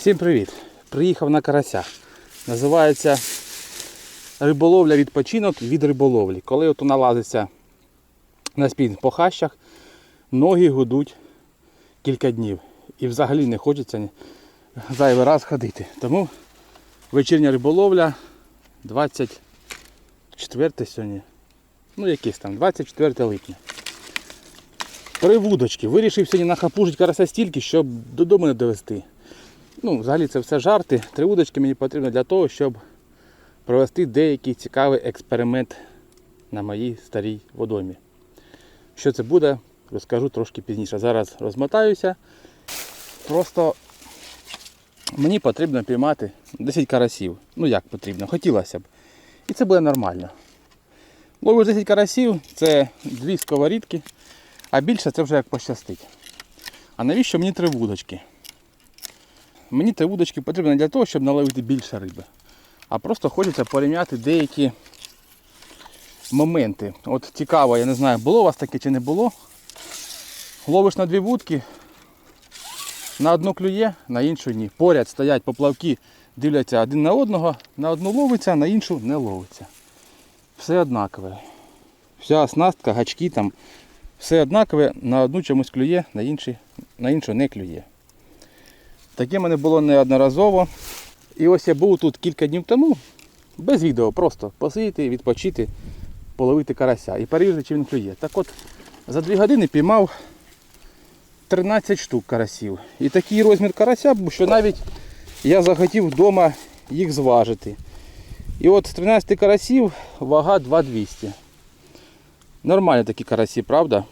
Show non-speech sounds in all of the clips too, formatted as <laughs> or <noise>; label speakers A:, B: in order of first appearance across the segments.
A: Всім привіт! Приїхав на карася. Називається риболовля відпочинок від риболовлі. Коли от налазиться на спін по хащах, ноги гудуть кілька днів. І взагалі не хочеться зайвий раз ходити. Тому вечірня риболовля 24 сьогодні. Ну якийсь там, 24 липня. Три вудочки. Вирішив сьогодні нахапужити карася стільки, щоб додому не довести. Ну, взагалі це все жарти. Три вудочки мені потрібно для того, щоб провести деякий цікавий експеримент на моїй старій водоймі. Що це буде, розкажу трошки пізніше. Зараз розмотаюся. Просто мені потрібно піймати 10 карасів. Ну як потрібно, хотілося б. І це буде нормально. Ловиш 10 карасів, це дві сковорідки, а більше це вже як пощастить. А навіщо мені три вудочки? Мені три вудочки потрібно не для того, щоб наловити більше риби. А просто хочеться порівняти деякі моменти. От цікаво, я не знаю, було у вас таке чи не було. Ловиш на дві вудки, на одну клює, на іншу ні. Поряд стоять поплавки, дивляться один на одного, на одну ловиться, на іншу не ловиться. Все однакове. Вся оснастка, гачки там, все однакове, на одну чомусь клює, на, інші, на іншу не клює. Таке мене було неодноразово. І ось я був тут кілька днів тому, без відео, просто посидіти, відпочити, половити карася і перевірити, чи він клює. Так от за 2 години піймав 13 штук карасів. І такий розмір карася що навіть я захотів вдома їх зважити. І от з 13 карасів вага 2200. Нормальні такі карасі, правда?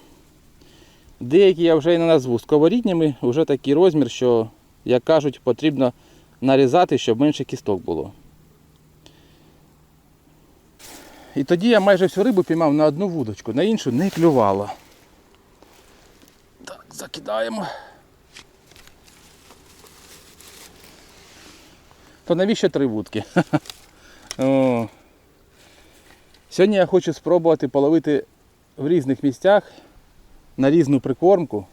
A: Деякі я вже і не назву сковорідніми, вже такий розмір, що, як кажуть, потрібно нарізати, щоб менше кісток було. І тоді я майже всю рибу піймав на одну вудочку, на іншу не клювало. Так, закидаємо. То навіщо три вудки? <laughs> Сьогодні я хочу спробувати половити в різних місцях на різну прикормку.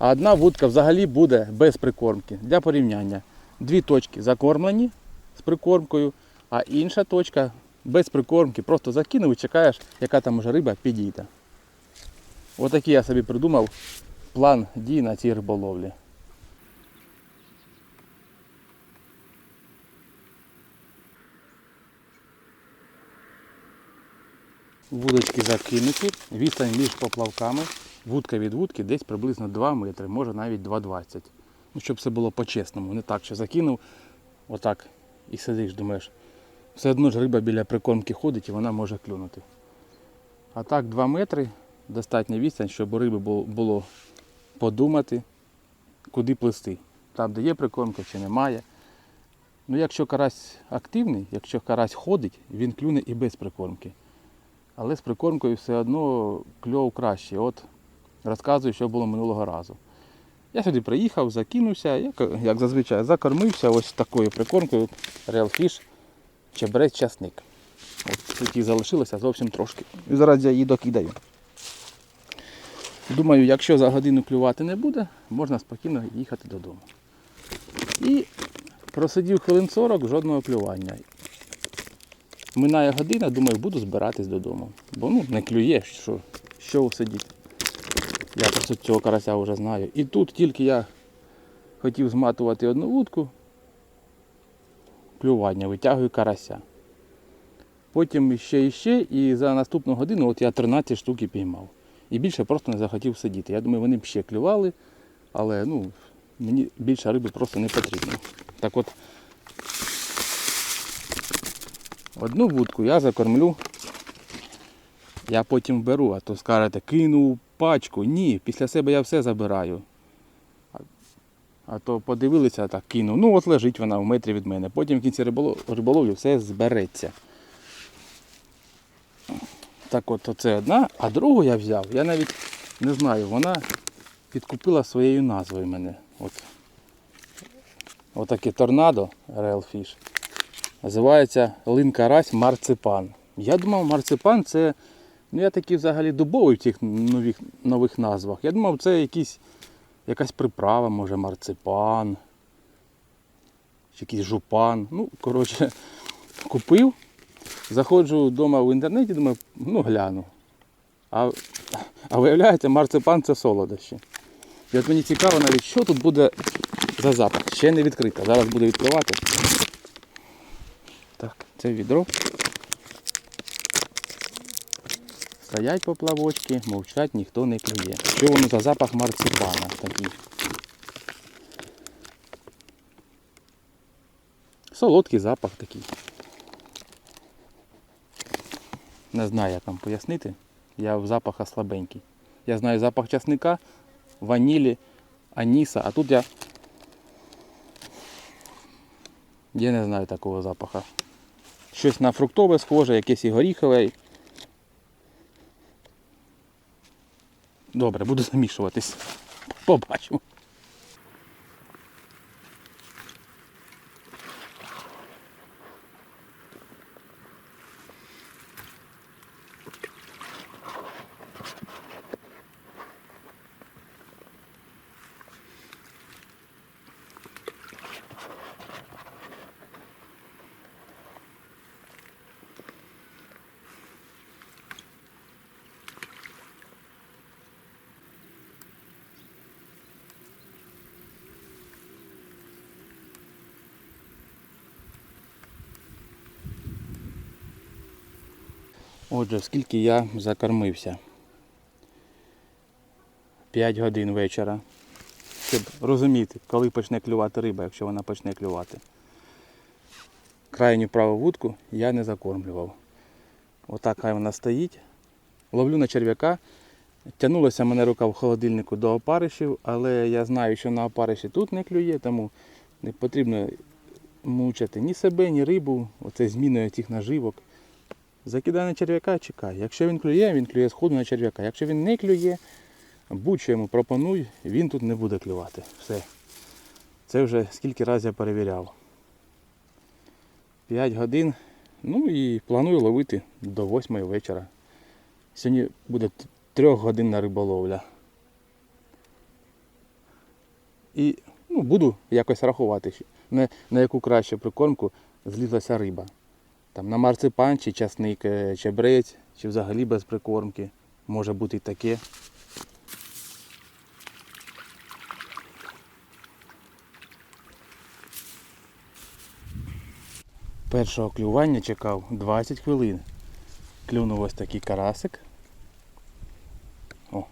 A: А одна вудка взагалі буде без прикормки. Для порівняння. Дві точки закормлені з прикормкою, а інша точка без прикормки. Просто закинув і чекаєш, яка там уже риба підійде. Отакий я собі придумав план дій на цій риболовлі. Вудочки закинуті, відстань між поплавками, вудка від вудки десь приблизно 2 метри, може навіть 2,20. Ну, щоб все було по-чесному, не так, що закинув, отак і сидиш, думаєш, все одно ж риба біля прикормки ходить і вона може клюнути. А так 2 метри достатня відстань, щоб у риби було подумати, куди плисти. Там, де є прикормка чи немає. Ну, якщо карась активний, якщо карась ходить, він клюне і без прикормки. Але з прикормкою все одно кльов краще. От розказую, що було минулого разу. Я сюди приїхав, закинувся, як, як зазвичай, закормився ось такою прикормкою Real Fish чебрець часник. От її залишилося зовсім трошки. І зараз я її докидаю. Думаю, якщо за годину клювати не буде, можна спокійно їхати додому. І просидів хвилин 40, жодного клювання. Минає година, думаю, буду збиратись додому. Бо ну, не клює, що, що сидіти. Я просто цього карася вже знаю. І тут тільки я хотів зматувати одну вудку, клювання, витягую карася. Потім ще і ще, і за наступну годину от я 13 штук і піймав. І більше просто не захотів сидіти. Я думаю, вони б ще клювали, але ну, мені більше риби просто не потрібно. Так от Одну вудку я закормлю. Я потім беру, а то скажете, кинув пачку. Ні, після себе я все забираю. А, то подивилися так, кинув. Ну от лежить вона в метрі від мене. Потім в кінці риболов- риболовлі все збереться. Так от оце одна, а другу я взяв. Я навіть не знаю, вона підкупила своєю назвою мене. От. Отаке торнадо Fish. Називається линкарась марципан. Я думав, марципан це. Ну я такий взагалі дубовий в цих нових, нових назвах. Я думав, це якісь, якась приправа, може марципан. чи якийсь жупан. Ну, коротше, <laughs> купив. Заходжу вдома в інтернеті, думаю, ну гляну. А, а виявляється, марципан це солодощі. І от мені цікаво навіть, що тут буде за запах. Ще не відкрито. Зараз буду відкривати. Так, це відро. Стоять поплавочки, мовчать, ніхто не клює. Що воно за запах марципана такий? Солодкий запах такий. Не знаю, як вам пояснити. Я в запахах слабенький. Я знаю запах часника, ванілі, аніса, а тут я. Я не знаю такого запаха. Щось на фруктове схоже, якесь і горіхове. Добре, буду замішуватись. Побачимо. Отже, скільки я закормився? 5 годин вечора. Щоб розуміти, коли почне клювати риба, якщо вона почне клювати. Крайню праву вудку я не закормлював. Отак хай вона стоїть. Ловлю на черв'яка. Тянулася мене рука в холодильнику до опаришів, але я знаю, що на опариші тут не клює, тому не потрібно мучити ні себе, ні рибу, оце зміною цих наживок. Закидає на черв'яка, чекай. Якщо він клює, він клює сходу на черв'яка. Якщо він не клює, будь-що йому пропонуй, він тут не буде клювати. Все. Це вже скільки разів я перевіряв. 5 годин. Ну і планую ловити до 8 вечора. Сьогодні буде трьохгодинна риболовля. І ну, буду якось рахувати, на, на яку кращу прикормку злізлася риба. Там на марципан, чи часник, е, чебрець, чи взагалі без прикормки. Може бути і таке. Першого клювання чекав 20 хвилин. Клюнув ось такий карасик. О.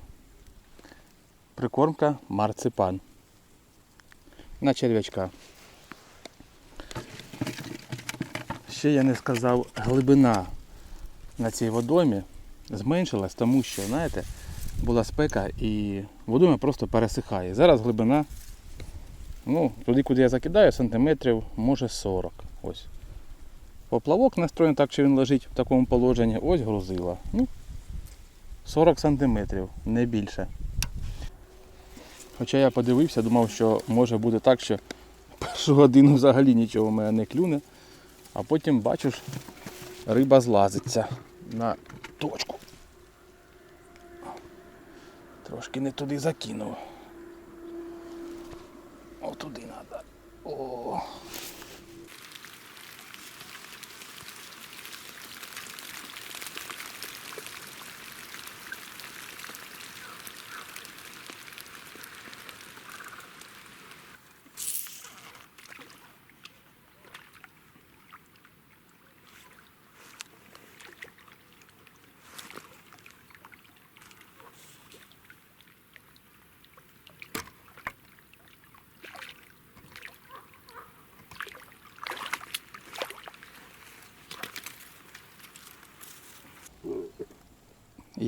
A: Прикормка марципан. На черв'ячка. Ще я не сказав, глибина на цій водоймі зменшилась, тому що, знаєте, була спека і водойма просто пересихає. Зараз глибина, ну, туди, куди я закидаю, сантиметрів, може 40. Ось. Поплавок настроєний так, що він лежить в такому положенні. Ось грузила. Ну, 40 сантиметрів, не більше. Хоча я подивився, думав, що може бути так, що <laughs> першу годину взагалі нічого в мене не клюне. А потім бачиш, риба злазиться на точку. Трошки не туди закинув. Отуди туди треба. О.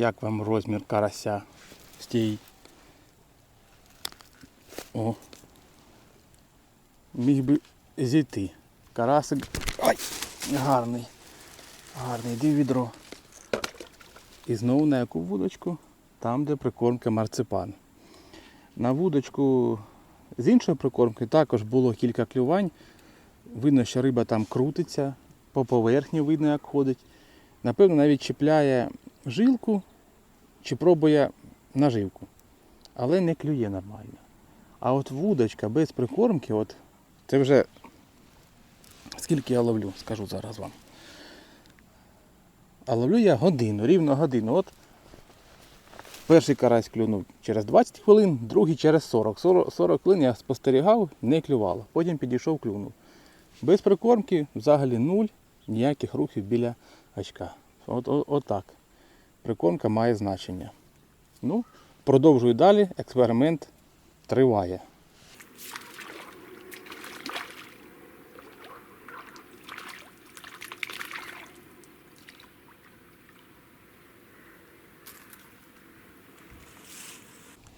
A: Як вам розмір карася? Стій. О. Міг би зійти. Карасик. Ай! Гарний. Гарний, йди відро. І знову на яку вудочку? Там, де прикормка марципан. На вудочку з іншої прикормки також було кілька клювань. Видно, що риба там крутиться, по поверхні видно, як ходить. Напевно, навіть чіпляє жилку чи пробує наживку. Але не клює нормально. А от вудочка без прикормки, от це вже Скільки я ловлю, скажу зараз вам. А ловлю я годину, рівно годину. От перший карась клюнув через 20 хвилин, другий через 40. 40, 40 хвилин я спостерігав, не клювало. Потім підійшов, клюнув. Без прикормки взагалі нуль, ніяких рухів біля очка. От, от, отак. Прикормка має значення. Ну, продовжую далі, експеримент триває.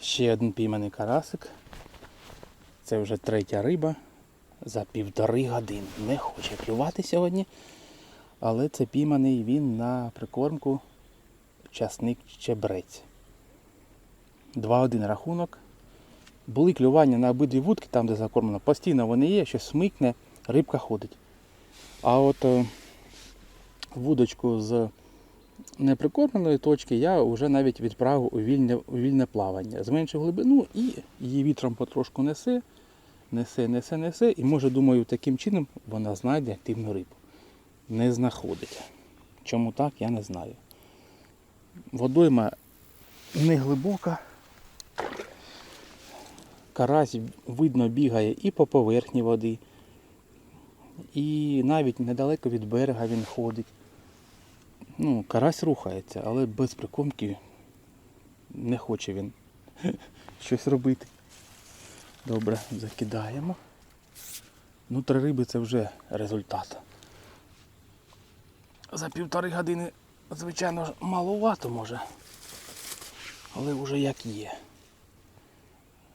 A: Ще один пійманий карасик. Це вже третя риба за півтори години. Не хоче клювати сьогодні. Але це пійманий він на прикормку часник чебрець. 2-1 рахунок. Були клювання на обидві вудки, там де закормлено. Постійно вони є, щось смикне, рибка ходить. А от е, вудочку з неприкормленої точки я вже навіть відправив у вільне, у вільне плавання. Зменшив глибину і її вітром потрошку несе, несе, несе, несе. І може, думаю, таким чином вона знайде активну рибу. Не знаходить. Чому так, я не знаю. Водойма не глибока. Карась видно бігає і по поверхні води, і навіть недалеко від берега він ходить. Ну, карась рухається, але без прикормки не хоче він <laughs> щось робити. Добре, закидаємо. Ну, три риби це вже результат. За півтори години, звичайно маловато може. Але вже як є.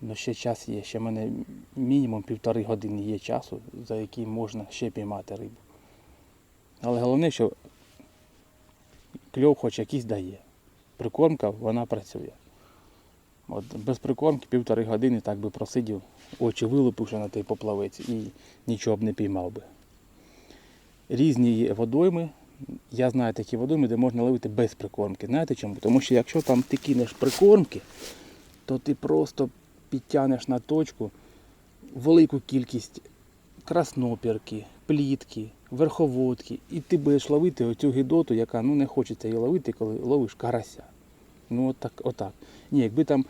A: Ну ще час є, ще в мене мінімум півтори години є часу, за який можна ще піймати рибу. Але головне, що кльов хоч якийсь дає. Прикормка, вона працює. От без прикормки півтори години так би просидів, очі вилупивши на той поплавець і нічого б не піймав би. Різні водойми. Я знаю такі водойми, де можна ловити без прикормки. Знаєте чому? Тому що якщо там ти кинеш прикормки, то ти просто підтягнеш на точку велику кількість краснопірки, плітки, верховодки, і ти будеш ловити оцю гідоту, яка ну не хочеться її ловити, коли ловиш карася. Ну отак, отак. Ні, якби там,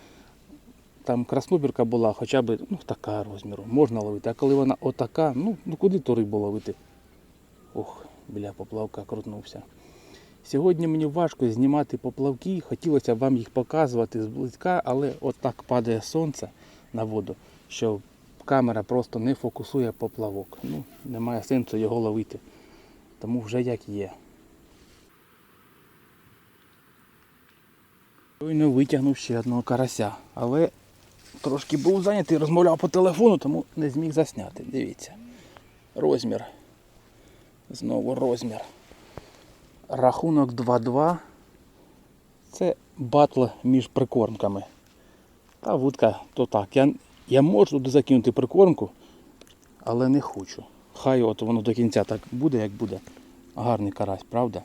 A: там краснопірка була хоча б ну, така розміру, можна ловити. А коли вона отака, ну, ну куди ту рибу ловити? Ох, біля поплавка крутнувся. Сьогодні мені важко знімати поплавки, хотілося б вам їх показувати зблизька, але отак падає сонце на воду, що камера просто не фокусує поплавок. Ну, немає сенсу його ловити. Тому вже як є. Щойно витягнув ще одного карася, але трошки був зайнятий, розмовляв по телефону, тому не зміг засняти. Дивіться. Розмір. Знову розмір. Рахунок 2-2. Це батл між прикормками. Та вудка то так. Я, я можу туди закинути прикормку, але не хочу. Хай от воно до кінця так буде, як буде. Гарний карась, правда?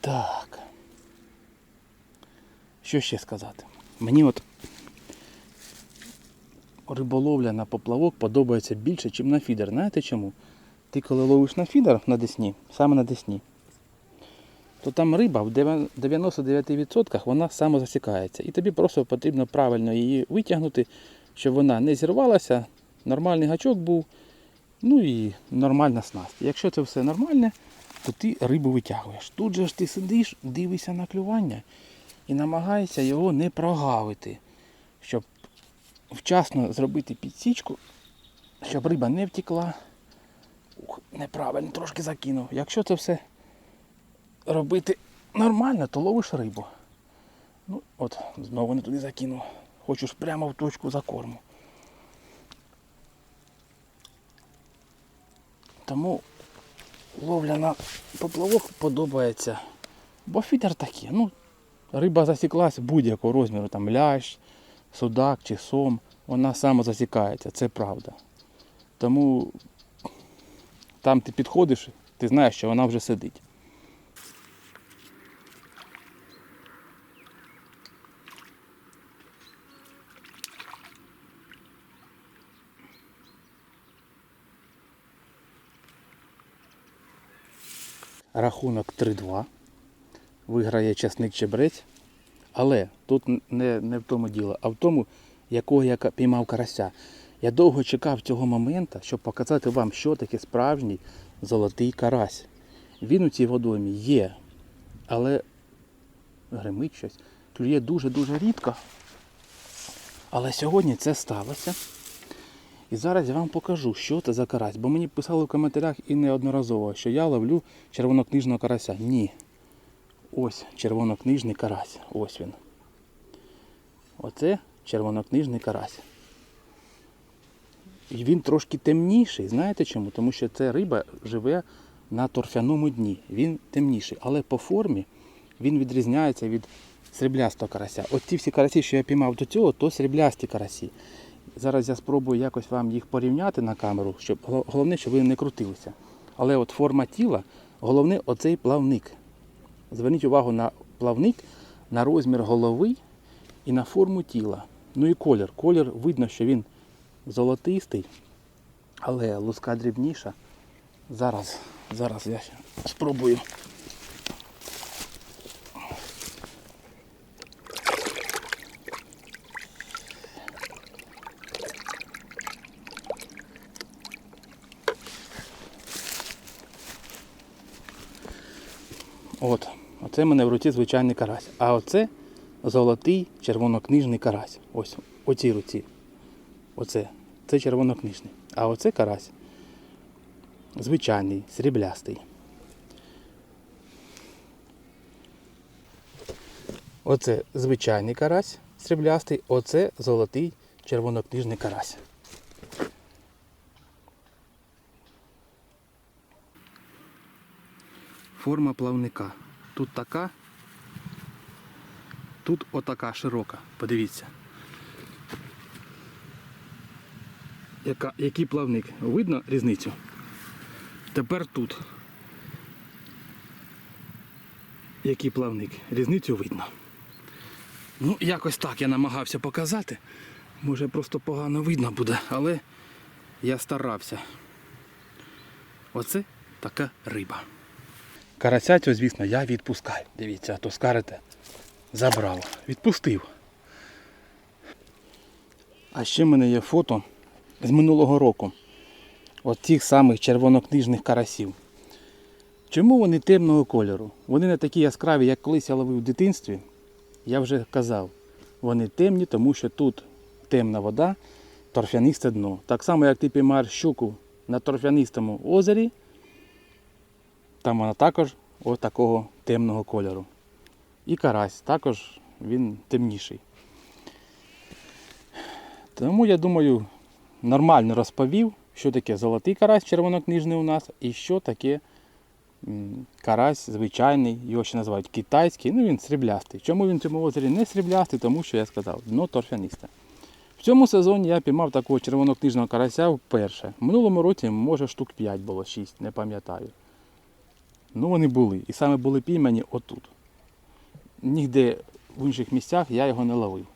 A: Так. Що ще сказати? Мені от риболовля на поплавок подобається більше, ніж на фідер. Знаєте чому? Ти коли ловиш на фідер на Десні, саме на Десні, то там риба в 99% вона самозасікається. І тобі просто потрібно правильно її витягнути, щоб вона не зірвалася, нормальний гачок був, ну і нормальна снасть. Якщо це все нормальне, то ти рибу витягуєш. Тут же ж ти сидиш, дивишся на клювання і намагаєшся його не прогавити, щоб вчасно зробити підсічку, щоб риба не втекла. Ух, неправильно, трошки закинув. Якщо це все робити нормально, то ловиш рибу. Ну, от, знову не туди закинув. Хочу ж прямо в точку закорму. Тому ловля на поплавок подобається. Бо фідер такий, ну, риба засіклась будь-якого розміру, там лящ, судак чи сом, вона самозасікається, це правда. Тому там ти підходиш, ти знаєш, що вона вже сидить. Рахунок 3-2. Виграє часник чебрець. Але тут не, не в тому діло, а в тому, якого я піймав карася. Я довго чекав цього моменту, щоб показати вам, що таке справжній золотий карась. Він у цій водоймі є, але гримить щось. Клює дуже-дуже рідко. Але сьогодні це сталося. І зараз я вам покажу, що це за карась. Бо мені писали в коментарях і неодноразово, що я ловлю червонокнижного карася. Ні. Ось червонокнижний карась. Ось він. Оце червонокнижний карась. І він трошки темніший. Знаєте чому? Тому що ця риба живе на торфяному дні. Він темніший. Але по формі він відрізняється від сріблястого карася. От ті всі карасі, що я піймав до цього, то сріблясті карасі. Зараз я спробую якось вам їх порівняти на камеру, щоб головне, щоб вони не крутилися. Але от форма тіла, головне оцей плавник. Зверніть увагу на плавник, на розмір голови і на форму тіла. Ну і колір. Колір видно, що він золотистий, але луска дрібніша. Зараз, зараз я спробую. В мене в руці звичайний карась. А оце золотий червонокнижний карась. Ось у цій руці. Оце. Це червонокнижний. А оце карась. Звичайний, сріблястий. Оце звичайний карась сріблястий, оце золотий червонокнижний карась. Форма плавника. Тут така, тут отака широка. Подивіться. Яка, який плавник? Видно різницю? Тепер тут. Який плавник? Різницю видно. Ну, якось так я намагався показати. Може просто погано видно буде, але я старався. Оце така риба. Карася цього, звісно, я відпускаю. Дивіться, а то скарите. Забрав. Відпустив. А ще в мене є фото з минулого року. От тих самих червонокнижних карасів. Чому вони темного кольору? Вони не такі яскраві, як колись я ловив в дитинстві. Я вже казав, вони темні, тому що тут темна вода, торфянисте дно. Так само, як ти піймаєш щуку на торфянистому озері, там вона також ось такого темного кольору. І карась також він темніший. Тому я думаю, нормально розповів, що таке золотий карась червонокнижний у нас і що таке карась звичайний, його ще називають китайський, ну він сріблястий. Чому він в цьому озері не сріблястий? Тому що я сказав, дно торфянисте. В цьому сезоні я піймав такого червонокнижного карася вперше. В минулому році, може, штук 5 було, 6, не пам'ятаю. Ну вони були. І саме були піймані отут. Нігде в інших місцях я його не ловив.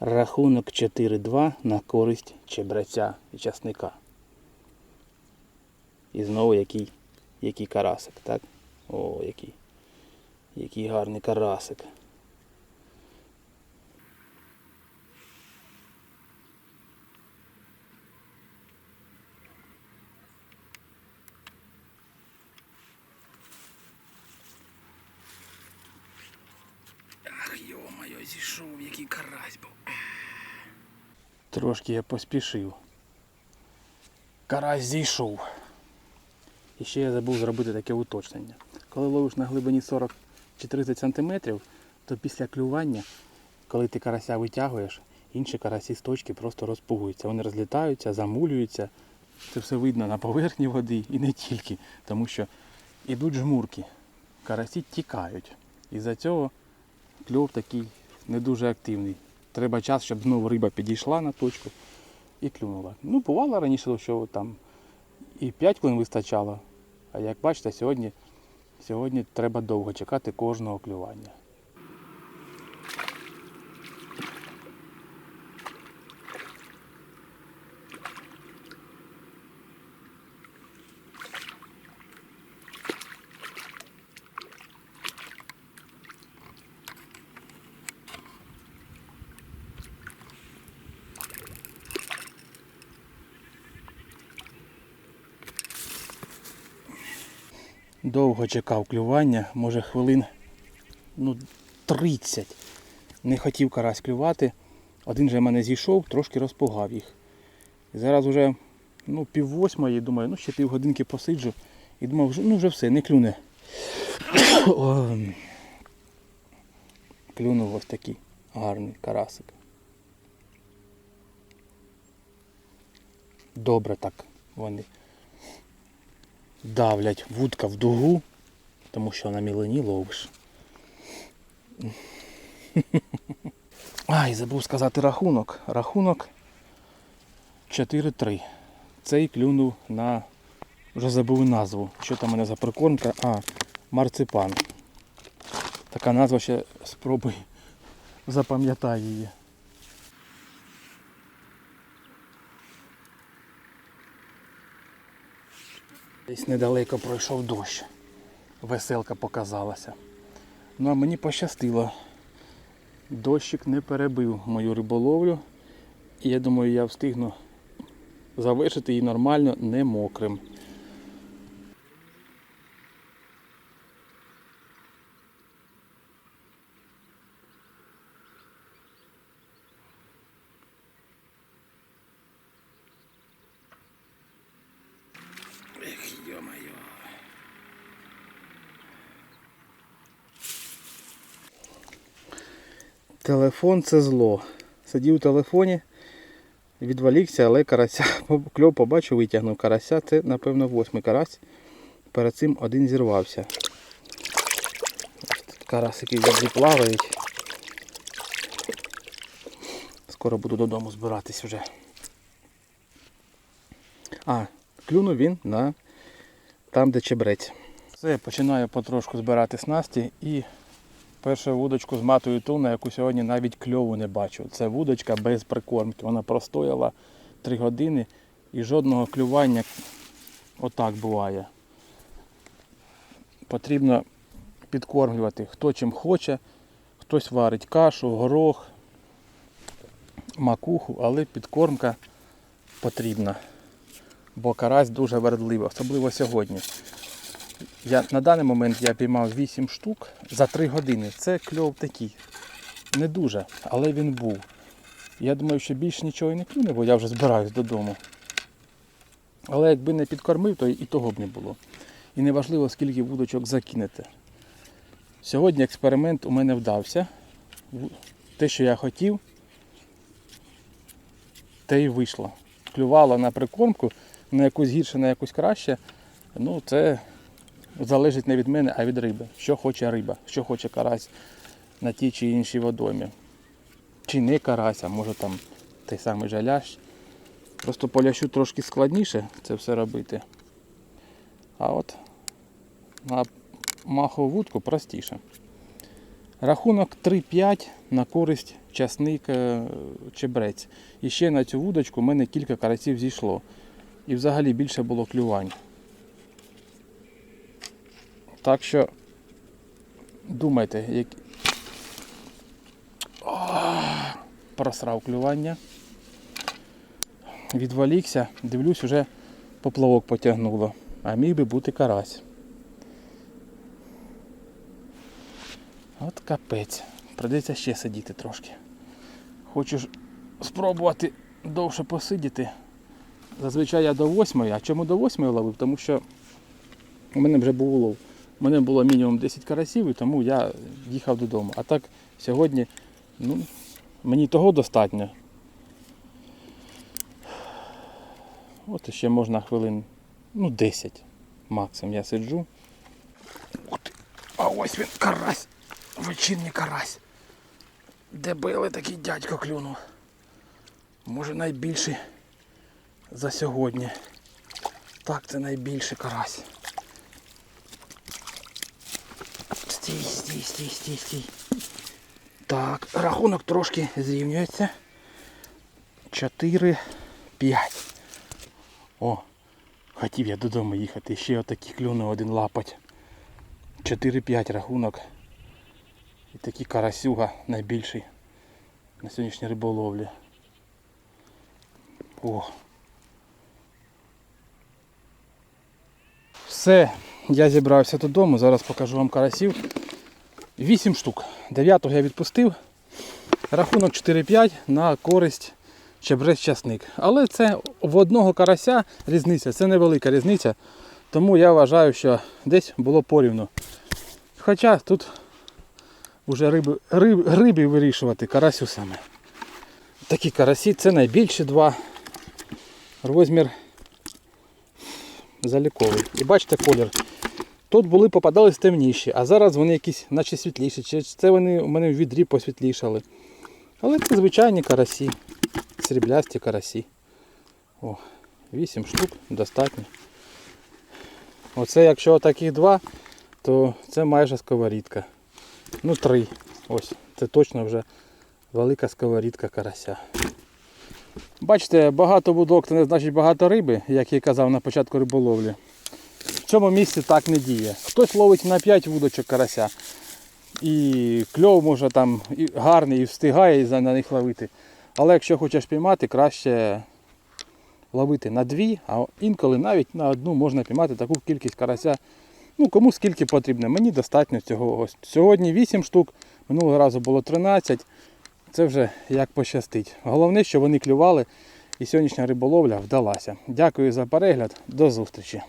A: Рахунок 4-2 на користь чебреця і часника. І знову який, який карасик, так? О, який. Який гарний карасик. Ах, йо-моє, зійшов, який карась був. Трошки я поспішив. Карась зійшов. І ще я забув зробити таке уточнення. Коли ловиш на глибині 40 чи 30 см, то після клювання, коли ти карася витягуєш, інші карасі з точки просто розпугуються. Вони розлітаються, замулюються. Це все видно на поверхні води і не тільки, тому що ідуть жмурки. Карасі тікають. І за цього кльов такий не дуже активний. Треба час, щоб знову риба підійшла на точку і клюнула. Ну, бувало раніше, що там і 5 хвилин вистачало. А як бачите, сьогодні, сьогодні треба довго чекати кожного клювання. Довго чекав клювання, може хвилин ну, 30. Не хотів карась клювати. Один же мене зійшов, трошки розпугав їх. І зараз вже ну, пів восьмої, думаю, ну ще півгодинки посиджу. І думав, ну вже все, не клюне. <coughs> Клюнув ось такий гарний карасик. Добре так вони давлять вудка в дугу, тому що на мілені ловиш. <laughs> Ай, забув сказати рахунок. Рахунок 4-3. Цей клюнув на. Вже забув назву. Що там у мене за прикормка? А, марципан. Така назва ще спробуй <laughs> запам'ятай її. Десь недалеко пройшов дощ. Веселка показалася. Ну а мені пощастило. Дощик не перебив мою риболовлю. І я думаю, я встигну завершити її нормально, не мокрим. Телефон це зло. Сидів у телефоні, відволікся, але карася <laughs> кльов побачив, витягнув карася. Це, напевно, восьмий карась. Перед цим один зірвався. Тут Карасики завжди плавають. Скоро буду додому збиратись вже. А, клюнув він на там, де чебрець. Все, починаю потрошку збирати снасті і першу вудочку з матою ту, на яку сьогодні навіть кльову не бачу. Це вудочка без прикормки. Вона простояла 3 години і жодного клювання отак буває. Потрібно підкормлювати хто чим хоче. Хтось варить кашу, горох, макуху, але підкормка потрібна. Бо карась дуже вередливий, особливо сьогодні. Я, на даний момент я піймав 8 штук за 3 години. Це кльов такий. Не дуже, але він був. Я думаю, що більше нічого і не клюне, бо я вже збираюсь додому. Але якби не підкормив, то і того б не було. І неважливо, скільки вудочок закинете. Сьогодні експеримент у мене вдався. Те, що я хотів, те й вийшло. Клювало на прикормку, на якусь гірше, на якусь краще. Ну, це залежить не від мене, а від риби. Що хоче риба, що хоче карась на тій чи іншій водомі. Чи не карась, а може там той самий жалящ. Просто по лящу трошки складніше це все робити. А от на махову вудку простіше. Рахунок 3-5 на користь часник е, чебрець. І ще на цю вудочку в мене кілька карасів зійшло. І взагалі більше було клювань. Так що думайте, як... О, просрав клювання. Відволікся, дивлюсь, вже поплавок потягнуло. А міг би бути карась. От капець. Придеться ще сидіти трошки. Хочу ж спробувати довше посидіти. Зазвичай я до восьмої. А чому до восьмої ловив? Тому що у мене вже був улов. У мене було мінімум 10 карасів, і тому я їхав додому. А так сьогодні ну, мені того достатньо. От ще можна хвилин ну, 10 максимум я сиджу. Ух ти, а ось він карась. Вечірній карась. Дебелий такий дядько клюнув. Може найбільший за сьогодні. так, це найбільший карась. Стій, стій, стій, стій, стій. Так, рахунок трошки зрівнюється. 4, 5. О, хотів я додому їхати. Ще отакі клюнув один лапать. 4-5 рахунок. І такий карасюга найбільший на сьогоднішній риболовлі. О. Все, я зібрався додому, зараз покажу вам карасів. 8 штук. 9 я відпустив. Рахунок 4-5 на користь чебрець часник. Але це в одного карася різниця, це невелика різниця. Тому я вважаю, що десь було порівну. Хоча тут вже риби, риб, риби вирішувати, карасю саме. Такі карасі, це найбільші два. Розмір заліковий. І бачите колір. Тут були попадались темніші, а зараз вони якісь наче світліші. Чи це вони у мене в відрі посвітлішали. Але це звичайні карасі. Сріблясті карасі. О, 8 штук достатньо. Оце якщо таких два, то це майже сковорідка. Ну три. Ось, це точно вже велика сковорідка карася. Бачите, багато будок це не значить багато риби, як я казав на початку риболовлі. В цьому місці так не діє. Хтось ловить на 5 вудочок карася. І кльов може там і гарний і встигає за- на них ловити. Але якщо хочеш піймати, краще ловити на дві, а інколи навіть на одну можна піймати таку кількість карася. Ну, кому скільки потрібно. Мені достатньо цього. Ось сьогодні 8 штук, минулого разу було 13. Це вже як пощастить. Головне, що вони клювали і сьогоднішня риболовля вдалася. Дякую за перегляд. До зустрічі.